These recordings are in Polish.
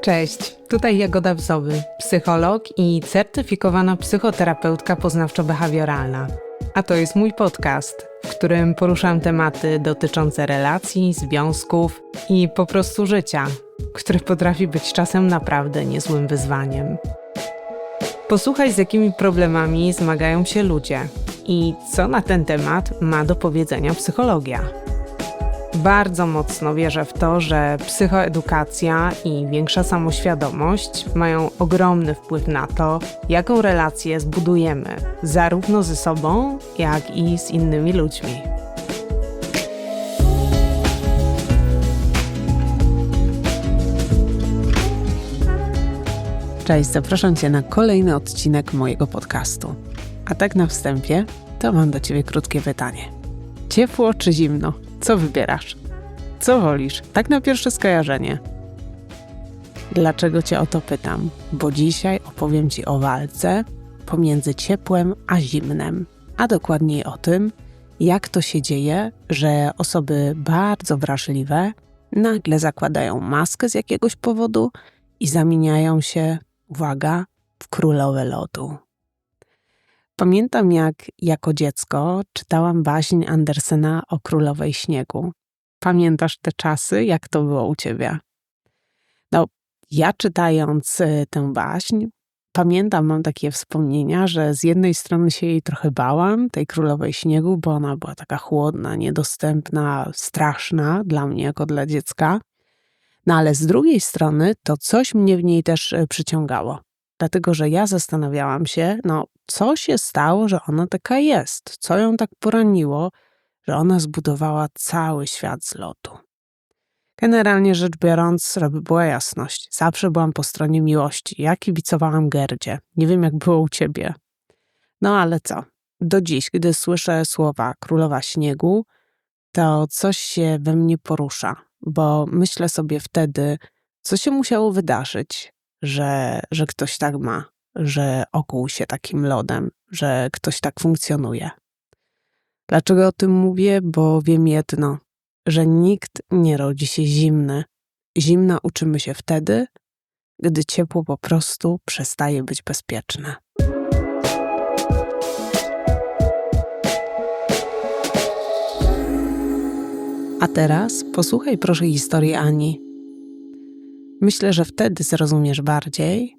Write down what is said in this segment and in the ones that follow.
Cześć, tutaj Jagoda Wzowy, psycholog i certyfikowana psychoterapeutka poznawczo-behawioralna. A to jest mój podcast, w którym poruszam tematy dotyczące relacji, związków i po prostu życia, które potrafi być czasem naprawdę niezłym wyzwaniem. Posłuchaj, z jakimi problemami zmagają się ludzie i co na ten temat ma do powiedzenia psychologia. Bardzo mocno wierzę w to, że psychoedukacja i większa samoświadomość mają ogromny wpływ na to, jaką relację zbudujemy, zarówno ze sobą, jak i z innymi ludźmi. Cześć, zapraszam Cię na kolejny odcinek mojego podcastu. A tak na wstępie, to mam do Ciebie krótkie pytanie. Ciepło czy zimno? Co wybierasz? Co wolisz? Tak na pierwsze skojarzenie. Dlaczego Cię o to pytam? Bo dzisiaj opowiem Ci o walce pomiędzy ciepłem a zimnem, a dokładniej o tym, jak to się dzieje, że osoby bardzo wrażliwe nagle zakładają maskę z jakiegoś powodu i zamieniają się, uwaga, w królowe lodu. Pamiętam, jak jako dziecko czytałam baśń Andersena o królowej śniegu. Pamiętasz te czasy? Jak to było u ciebie? No, ja czytając y, tę baśń, pamiętam, mam takie wspomnienia, że z jednej strony się jej trochę bałam, tej królowej śniegu, bo ona była taka chłodna, niedostępna, straszna dla mnie jako dla dziecka. No ale z drugiej strony to coś mnie w niej też y, przyciągało. Dlatego, że ja zastanawiałam się, no, co się stało, że ona taka jest, co ją tak poraniło, że ona zbudowała cały świat z lotu. Generalnie rzecz biorąc, żeby była jasność, zawsze byłam po stronie miłości. Ja kibicowałam Gerdzie. Nie wiem, jak było u ciebie. No ale co? Do dziś, gdy słyszę słowa królowa śniegu, to coś się we mnie porusza, bo myślę sobie wtedy, co się musiało wydarzyć, że, że ktoś tak ma, że okuł się takim lodem, że ktoś tak funkcjonuje. Dlaczego o tym mówię? Bo wiem jedno, że nikt nie rodzi się zimny. Zimna uczymy się wtedy, gdy ciepło po prostu przestaje być bezpieczne. A teraz posłuchaj proszę historii Ani. Myślę, że wtedy zrozumiesz bardziej,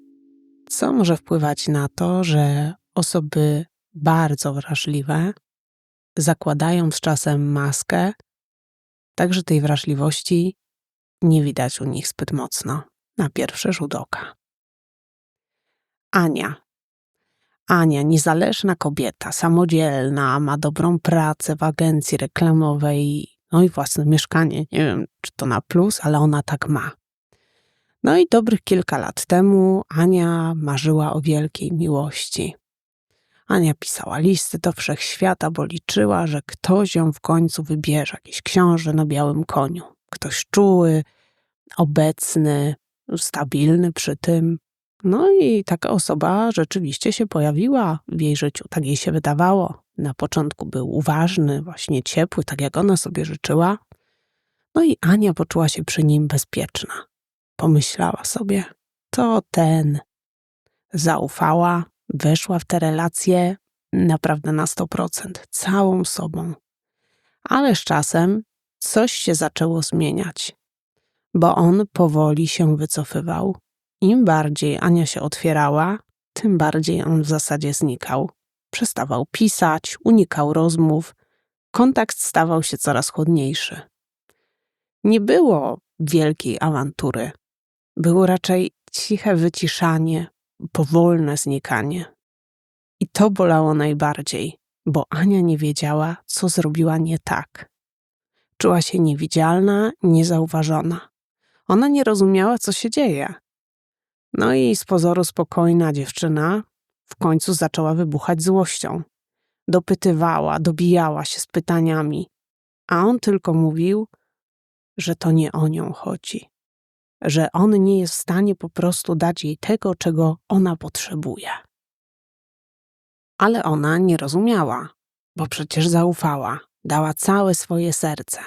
co może wpływać na to, że osoby bardzo wrażliwe zakładają z czasem maskę, tak że tej wrażliwości nie widać u nich zbyt mocno na pierwszy rzut oka. Ania. Ania, niezależna kobieta, samodzielna, ma dobrą pracę w agencji reklamowej, no i własne mieszkanie. Nie wiem, czy to na plus, ale ona tak ma. No i dobrych kilka lat temu Ania marzyła o wielkiej miłości. Ania pisała listy do wszechświata, bo liczyła, że ktoś ją w końcu wybierze, jakiś książę na białym koniu. Ktoś czuły, obecny, stabilny przy tym. No i taka osoba rzeczywiście się pojawiła w jej życiu, tak jej się wydawało. Na początku był uważny, właśnie ciepły, tak jak ona sobie życzyła. No i Ania poczuła się przy nim bezpieczna. Pomyślała sobie, to ten. Zaufała, weszła w te relacje naprawdę na 100%, całą sobą. Ale z czasem coś się zaczęło zmieniać, bo on powoli się wycofywał. Im bardziej Ania się otwierała, tym bardziej on w zasadzie znikał. Przestawał pisać, unikał rozmów, kontakt stawał się coraz chłodniejszy. Nie było wielkiej awantury. Było raczej ciche wyciszanie, powolne znikanie. I to bolało najbardziej, bo Ania nie wiedziała, co zrobiła nie tak. Czuła się niewidzialna, niezauważona. Ona nie rozumiała, co się dzieje. No i z pozoru spokojna dziewczyna w końcu zaczęła wybuchać złością. Dopytywała, dobijała się z pytaniami, a on tylko mówił, że to nie o nią chodzi że on nie jest w stanie po prostu dać jej tego, czego ona potrzebuje. Ale ona nie rozumiała, bo przecież zaufała, dała całe swoje serce.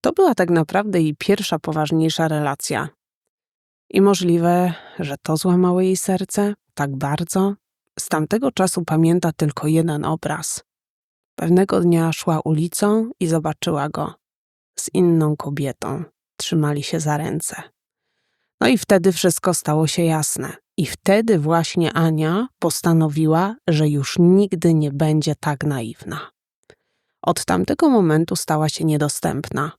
To była tak naprawdę jej pierwsza poważniejsza relacja. I możliwe, że to złamało jej serce tak bardzo. Z tamtego czasu pamięta tylko jeden obraz. Pewnego dnia szła ulicą i zobaczyła go z inną kobietą. Trzymali się za ręce. No i wtedy wszystko stało się jasne. I wtedy właśnie Ania postanowiła, że już nigdy nie będzie tak naiwna. Od tamtego momentu stała się niedostępna.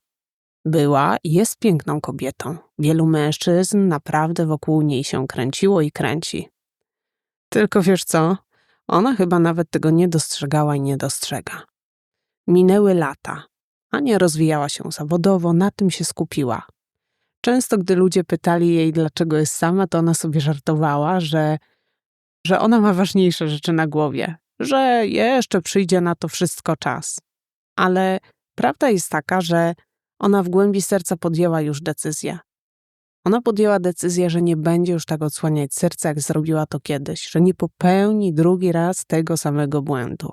Była i jest piękną kobietą. Wielu mężczyzn naprawdę wokół niej się kręciło i kręci. Tylko wiesz co? Ona chyba nawet tego nie dostrzegała i nie dostrzega. Minęły lata. Ania rozwijała się zawodowo, na tym się skupiła. Często, gdy ludzie pytali jej, dlaczego jest sama, to ona sobie żartowała, że, że ona ma ważniejsze rzeczy na głowie, że jeszcze przyjdzie na to wszystko czas. Ale prawda jest taka, że ona w głębi serca podjęła już decyzję. Ona podjęła decyzję, że nie będzie już tak odsłaniać serca, jak zrobiła to kiedyś, że nie popełni drugi raz tego samego błędu.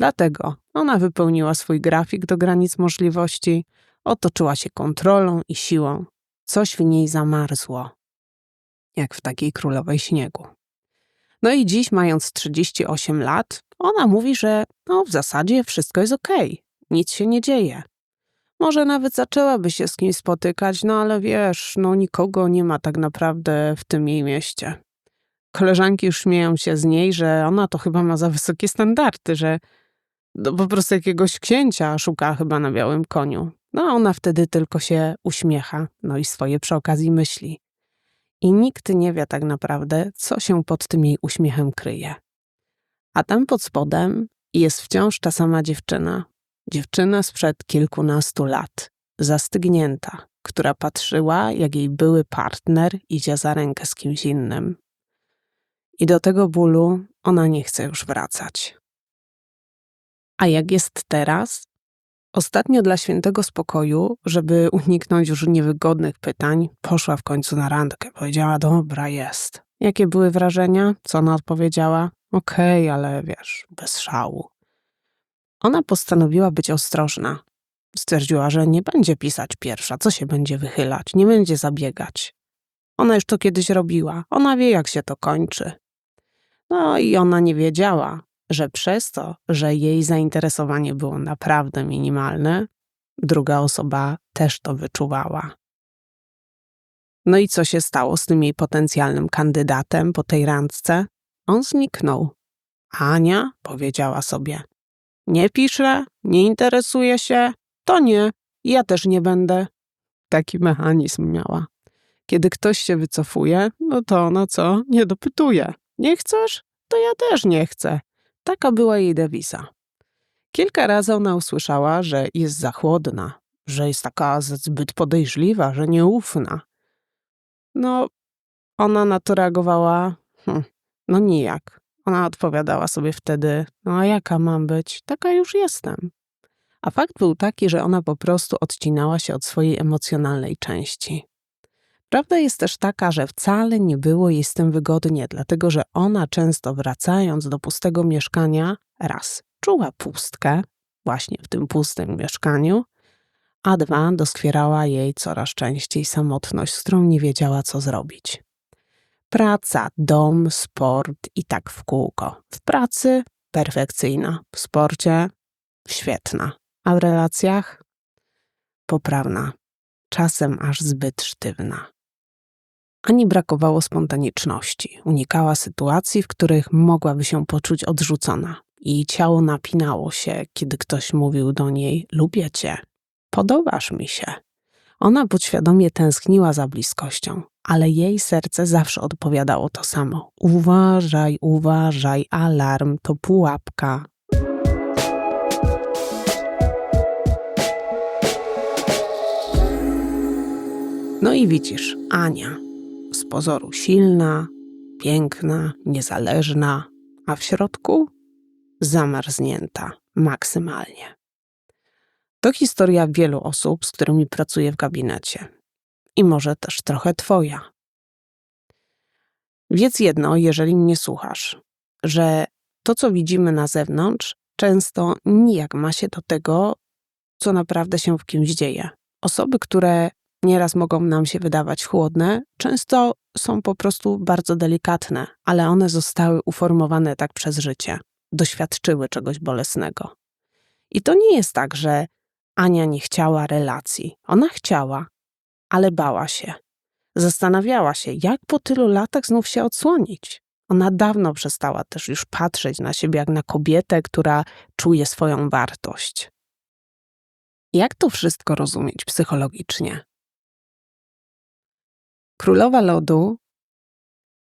Dlatego ona wypełniła swój grafik do granic możliwości, otoczyła się kontrolą i siłą. Coś w niej zamarzło, jak w takiej królowej śniegu. No i dziś, mając 38 lat, ona mówi, że no, w zasadzie wszystko jest okej, okay, nic się nie dzieje. Może nawet zaczęłaby się z kimś spotykać, no ale wiesz, no nikogo nie ma tak naprawdę w tym jej mieście. Koleżanki już śmieją się z niej, że ona to chyba ma za wysokie standardy, że no, po prostu jakiegoś księcia szuka chyba na białym koniu. No a ona wtedy tylko się uśmiecha, no i swoje przy okazji myśli. I nikt nie wie tak naprawdę, co się pod tym jej uśmiechem kryje. A tam pod spodem jest wciąż ta sama dziewczyna, Dziewczyna sprzed kilkunastu lat, zastygnięta, która patrzyła, jak jej były partner idzie za rękę z kimś innym. I do tego bólu ona nie chce już wracać. A jak jest teraz? Ostatnio dla świętego spokoju, żeby uniknąć już niewygodnych pytań, poszła w końcu na randkę. Powiedziała, dobra, jest. Jakie były wrażenia? Co ona odpowiedziała? Okej, okay, ale wiesz, bez szału. Ona postanowiła być ostrożna. Stwierdziła, że nie będzie pisać pierwsza, co się będzie wychylać, nie będzie zabiegać. Ona już to kiedyś robiła, ona wie, jak się to kończy. No i ona nie wiedziała, że przez to, że jej zainteresowanie było naprawdę minimalne, druga osoba też to wyczuwała. No i co się stało z tym jej potencjalnym kandydatem po tej randce? On zniknął. Ania powiedziała sobie: nie pisze, nie interesuje się, to nie, ja też nie będę. Taki mechanizm miała. Kiedy ktoś się wycofuje, no to ona co? Nie dopytuje. Nie chcesz? To ja też nie chcę. Taka była jej dewiza. Kilka razy ona usłyszała, że jest za chłodna, że jest taka zbyt podejrzliwa, że nieufna. No, ona na to reagowała, hm, no nijak. Ona odpowiadała sobie wtedy: No a jaka mam być? Taka już jestem. A fakt był taki, że ona po prostu odcinała się od swojej emocjonalnej części. Prawda jest też taka, że wcale nie było jej z tym wygodnie, dlatego że ona często wracając do pustego mieszkania, raz czuła pustkę, właśnie w tym pustym mieszkaniu, a dwa doskwierała jej coraz częściej samotność, z którą nie wiedziała, co zrobić. Praca, dom, sport i tak w kółko. W pracy perfekcyjna, w sporcie świetna, a w relacjach poprawna, czasem aż zbyt sztywna. Ani brakowało spontaniczności, unikała sytuacji, w których mogłaby się poczuć odrzucona. I ciało napinało się, kiedy ktoś mówił do niej: Lubię cię, podobasz mi się. Ona podświadomie tęskniła za bliskością, ale jej serce zawsze odpowiadało to samo. Uważaj, uważaj, alarm to pułapka. No i widzisz, Ania, pozoru silna, piękna, niezależna, a w środku zamarznięta maksymalnie. To historia wielu osób, z którymi pracuję w gabinecie. I może też trochę Twoja. Wiedz jedno, jeżeli mnie słuchasz, że to, co widzimy na zewnątrz, często nijak ma się do tego, co naprawdę się w kimś dzieje. Osoby, które Nieraz mogą nam się wydawać chłodne, często są po prostu bardzo delikatne, ale one zostały uformowane tak przez życie, doświadczyły czegoś bolesnego. I to nie jest tak, że Ania nie chciała relacji. Ona chciała, ale bała się. Zastanawiała się, jak po tylu latach znów się odsłonić. Ona dawno przestała też już patrzeć na siebie jak na kobietę, która czuje swoją wartość. Jak to wszystko rozumieć psychologicznie? Królowa lodu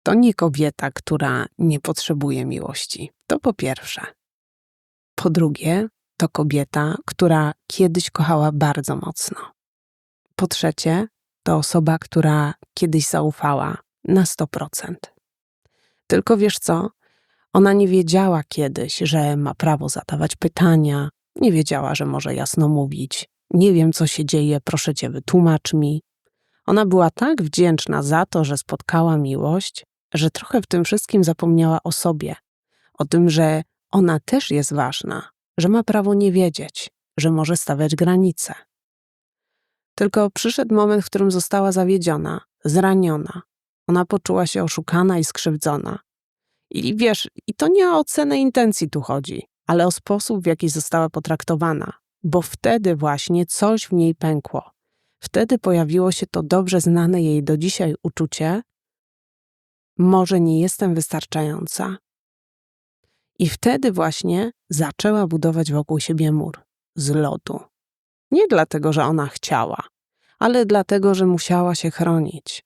to nie kobieta, która nie potrzebuje miłości. To po pierwsze. Po drugie, to kobieta, która kiedyś kochała bardzo mocno. Po trzecie, to osoba, która kiedyś zaufała na 100%. Tylko wiesz co? Ona nie wiedziała kiedyś, że ma prawo zadawać pytania, nie wiedziała, że może jasno mówić. Nie wiem, co się dzieje, proszę cię, wytłumacz mi. Ona była tak wdzięczna za to, że spotkała miłość, że trochę w tym wszystkim zapomniała o sobie, o tym, że ona też jest ważna, że ma prawo nie wiedzieć, że może stawiać granice. Tylko przyszedł moment, w którym została zawiedziona, zraniona. Ona poczuła się oszukana i skrzywdzona. I wiesz, i to nie o ocenę intencji tu chodzi, ale o sposób, w jaki została potraktowana, bo wtedy właśnie coś w niej pękło. Wtedy pojawiło się to dobrze znane jej do dzisiaj uczucie: może nie jestem wystarczająca. I wtedy właśnie zaczęła budować wokół siebie mur z lodu. Nie dlatego, że ona chciała, ale dlatego, że musiała się chronić.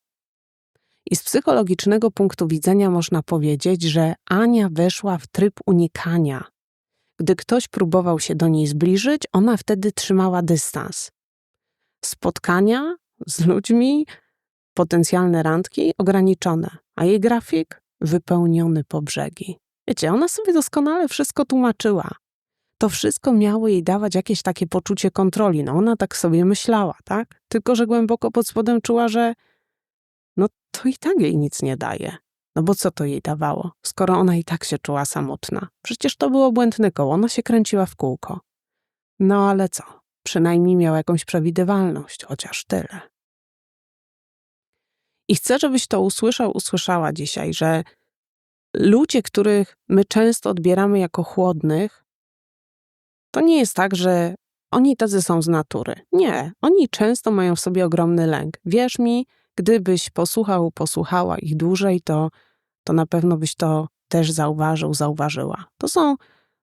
I z psychologicznego punktu widzenia można powiedzieć, że Ania weszła w tryb unikania. Gdy ktoś próbował się do niej zbliżyć, ona wtedy trzymała dystans. Spotkania z ludźmi, potencjalne randki ograniczone, a jej grafik wypełniony po brzegi. Wiecie, ona sobie doskonale wszystko tłumaczyła. To wszystko miało jej dawać jakieś takie poczucie kontroli. No ona tak sobie myślała, tak? Tylko, że głęboko pod spodem czuła, że no to i tak jej nic nie daje. No bo co to jej dawało, skoro ona i tak się czuła samotna? Przecież to było błędne koło, ona się kręciła w kółko. No ale co? Przynajmniej miała jakąś przewidywalność, chociaż tyle. I chcę, żebyś to usłyszał, usłyszała dzisiaj, że ludzie, których my często odbieramy jako chłodnych, to nie jest tak, że oni tacy są z natury. Nie, oni często mają w sobie ogromny lęk. Wierz mi, gdybyś posłuchał, posłuchała ich dłużej, to, to na pewno byś to też zauważył, zauważyła. To są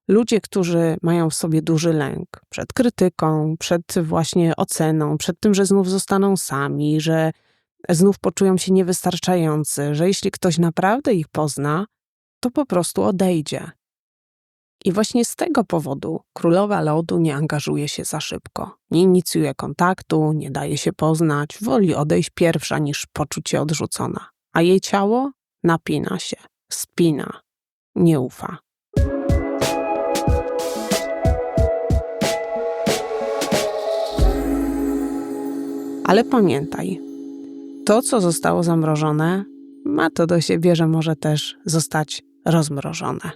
ludzie, którzy mają w sobie duży lęk przed krytyką, przed właśnie oceną, przed tym, że znów zostaną sami, że znów poczują się niewystarczający, że jeśli ktoś naprawdę ich pozna, to po prostu odejdzie. I właśnie z tego powodu królowa lodu nie angażuje się za szybko. Nie inicjuje kontaktu, nie daje się poznać, woli odejść pierwsza niż poczuć się odrzucona. A jej ciało napina się, spina, nie ufa. Ale pamiętaj, to, co zostało zamrożone, ma to do siebie, że może też zostać rozmrożone.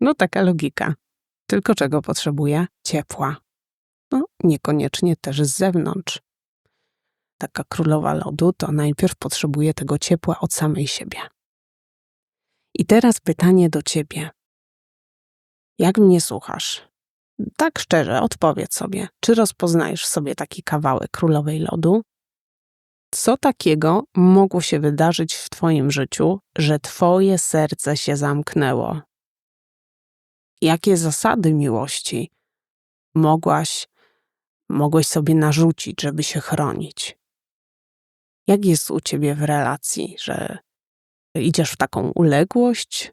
No taka logika. Tylko czego potrzebuje? Ciepła. No, niekoniecznie też z zewnątrz. Taka królowa lodu to najpierw potrzebuje tego ciepła od samej siebie. I teraz pytanie do ciebie. Jak mnie słuchasz? Tak szczerze, odpowiedz sobie, czy rozpoznajesz sobie taki kawałek królowej lodu? Co takiego mogło się wydarzyć w Twoim życiu, że Twoje serce się zamknęło? Jakie zasady miłości mogłaś, mogłeś sobie narzucić, żeby się chronić? Jak jest u Ciebie w relacji, że idziesz w taką uległość,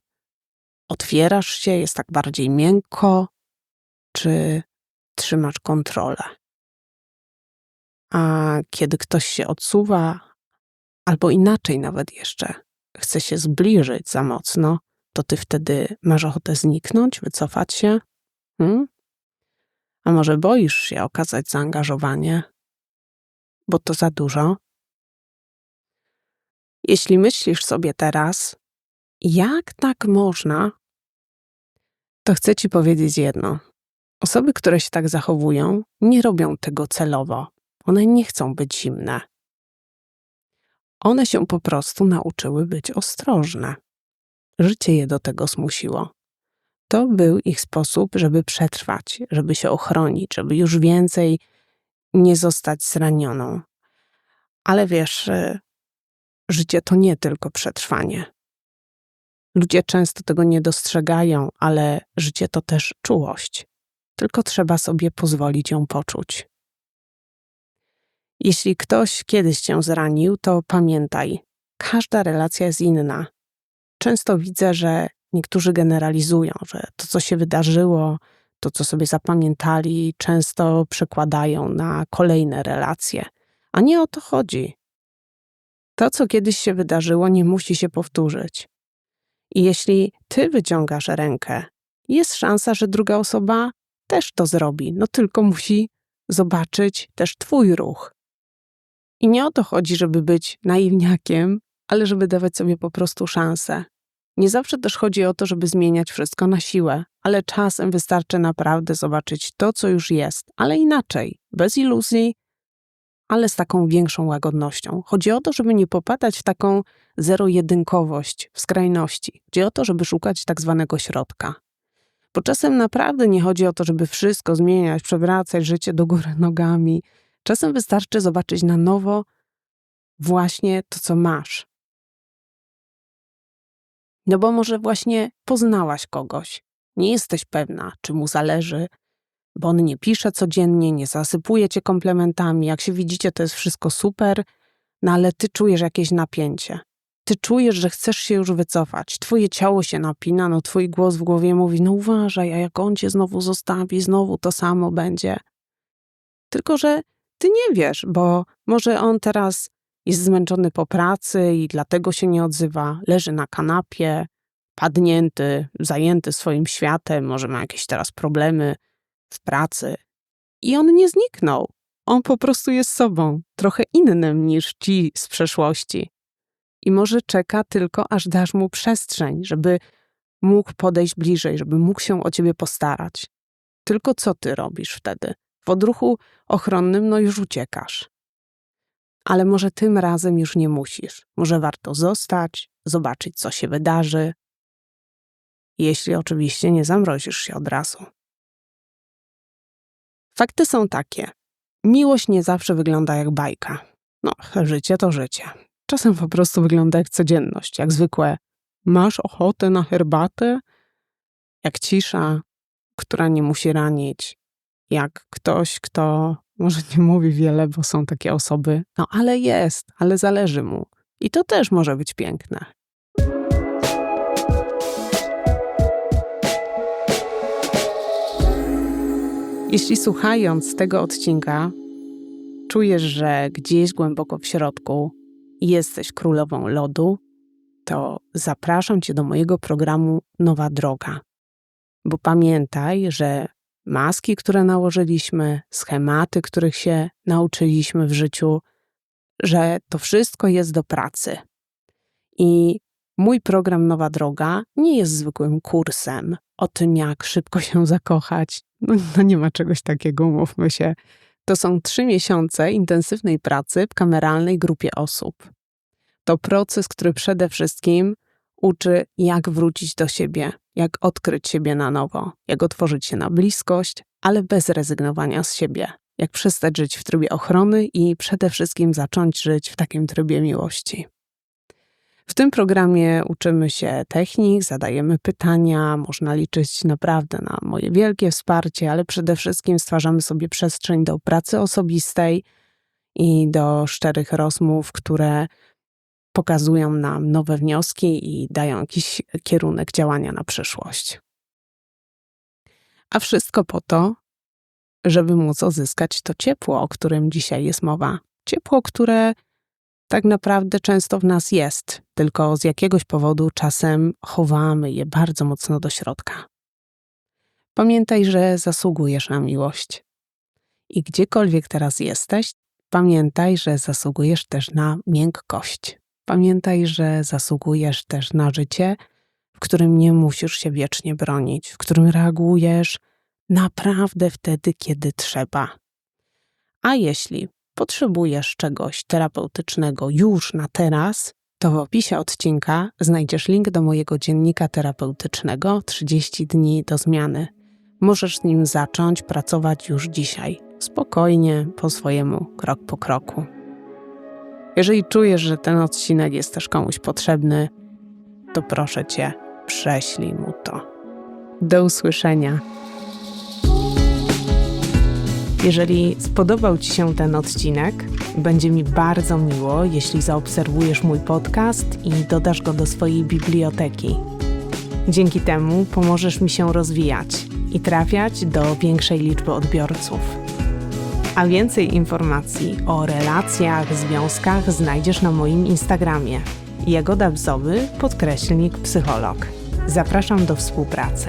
otwierasz się, jest tak bardziej miękko, czy trzymasz kontrolę? A kiedy ktoś się odsuwa, albo inaczej nawet jeszcze, chce się zbliżyć za mocno, to ty wtedy masz ochotę zniknąć, wycofać się? Hmm? A może boisz się okazać zaangażowanie, bo to za dużo? Jeśli myślisz sobie teraz, jak tak można, to chcę ci powiedzieć jedno. Osoby, które się tak zachowują, nie robią tego celowo. One nie chcą być zimne. One się po prostu nauczyły być ostrożne. Życie je do tego zmusiło. To był ich sposób, żeby przetrwać, żeby się ochronić, żeby już więcej nie zostać zranioną. Ale wiesz, y, życie to nie tylko przetrwanie. Ludzie często tego nie dostrzegają, ale życie to też czułość. Tylko trzeba sobie pozwolić ją poczuć. Jeśli ktoś kiedyś cię zranił, to pamiętaj, każda relacja jest inna. Często widzę, że niektórzy generalizują, że to, co się wydarzyło, to, co sobie zapamiętali, często przekładają na kolejne relacje. A nie o to chodzi. To, co kiedyś się wydarzyło, nie musi się powtórzyć. I jeśli ty wyciągasz rękę, jest szansa, że druga osoba też to zrobi, no tylko musi zobaczyć też twój ruch. I nie o to chodzi, żeby być naiwniakiem, ale żeby dawać sobie po prostu szansę. Nie zawsze też chodzi o to, żeby zmieniać wszystko na siłę, ale czasem wystarczy naprawdę zobaczyć to, co już jest, ale inaczej, bez iluzji, ale z taką większą łagodnością. Chodzi o to, żeby nie popadać w taką zero-jedynkowość, w skrajności. Chodzi o to, żeby szukać tak zwanego środka. Bo czasem naprawdę nie chodzi o to, żeby wszystko zmieniać, przewracać życie do góry nogami. Czasem wystarczy zobaczyć na nowo właśnie to, co masz. No bo może właśnie poznałaś kogoś, nie jesteś pewna, czy mu zależy, bo on nie pisze codziennie, nie zasypuje cię komplementami. Jak się widzicie, to jest wszystko super, no ale ty czujesz jakieś napięcie. Ty czujesz, że chcesz się już wycofać. Twoje ciało się napina, no twój głos w głowie mówi: No uważaj, a jak on cię znowu zostawi, znowu to samo będzie. Tylko, że ty nie wiesz, bo może on teraz jest zmęczony po pracy i dlatego się nie odzywa, leży na kanapie, padnięty, zajęty swoim światem, może ma jakieś teraz problemy w pracy. I on nie zniknął. On po prostu jest sobą, trochę innym niż ci z przeszłości. I może czeka tylko, aż dasz mu przestrzeń, żeby mógł podejść bliżej, żeby mógł się o ciebie postarać. Tylko co ty robisz wtedy? W odruchu ochronnym no już uciekasz. Ale może tym razem już nie musisz. Może warto zostać, zobaczyć, co się wydarzy. Jeśli oczywiście nie zamrozisz się od razu. Fakty są takie. Miłość nie zawsze wygląda jak bajka. No, życie to życie. Czasem po prostu wygląda jak codzienność, jak zwykłe masz ochotę na herbatę, jak cisza, która nie musi ranić, jak ktoś, kto może nie mówi wiele, bo są takie osoby, no ale jest, ale zależy mu. I to też może być piękne. Jeśli słuchając tego odcinka czujesz, że gdzieś głęboko w środku jesteś królową lodu, to zapraszam Cię do mojego programu Nowa Droga. Bo pamiętaj, że maski, które nałożyliśmy, schematy, których się nauczyliśmy w życiu, że to wszystko jest do pracy. I mój program Nowa Droga nie jest zwykłym kursem o tym, jak szybko się zakochać. No, no nie ma czegoś takiego, umówmy się. To są trzy miesiące intensywnej pracy w kameralnej grupie osób. To proces, który przede wszystkim uczy, jak wrócić do siebie, jak odkryć siebie na nowo, jak otworzyć się na bliskość, ale bez rezygnowania z siebie, jak przestać żyć w trybie ochrony i przede wszystkim zacząć żyć w takim trybie miłości. W tym programie uczymy się technik, zadajemy pytania, można liczyć naprawdę na moje wielkie wsparcie, ale przede wszystkim stwarzamy sobie przestrzeń do pracy osobistej i do szczerych rozmów, które pokazują nam nowe wnioski i dają jakiś kierunek działania na przyszłość. A wszystko po to, żeby móc uzyskać to ciepło, o którym dzisiaj jest mowa. Ciepło, które tak naprawdę często w nas jest, tylko z jakiegoś powodu czasem chowamy je bardzo mocno do środka. Pamiętaj, że zasługujesz na miłość. I gdziekolwiek teraz jesteś, pamiętaj, że zasługujesz też na miękkość. Pamiętaj, że zasługujesz też na życie, w którym nie musisz się wiecznie bronić, w którym reagujesz naprawdę wtedy, kiedy trzeba. A jeśli potrzebujesz czegoś terapeutycznego już na teraz, to w opisie odcinka znajdziesz link do mojego dziennika terapeutycznego 30 dni do zmiany. Możesz z nim zacząć pracować już dzisiaj, spokojnie, po swojemu, krok po kroku. Jeżeli czujesz, że ten odcinek jest też komuś potrzebny, to proszę cię, prześlij mu to. Do usłyszenia. Jeżeli spodobał Ci się ten odcinek, będzie mi bardzo miło, jeśli zaobserwujesz mój podcast i dodasz go do swojej biblioteki. Dzięki temu pomożesz mi się rozwijać i trafiać do większej liczby odbiorców. A więcej informacji o relacjach, związkach znajdziesz na moim Instagramie. Jagoda Bzowy, podkreślnik psycholog. Zapraszam do współpracy.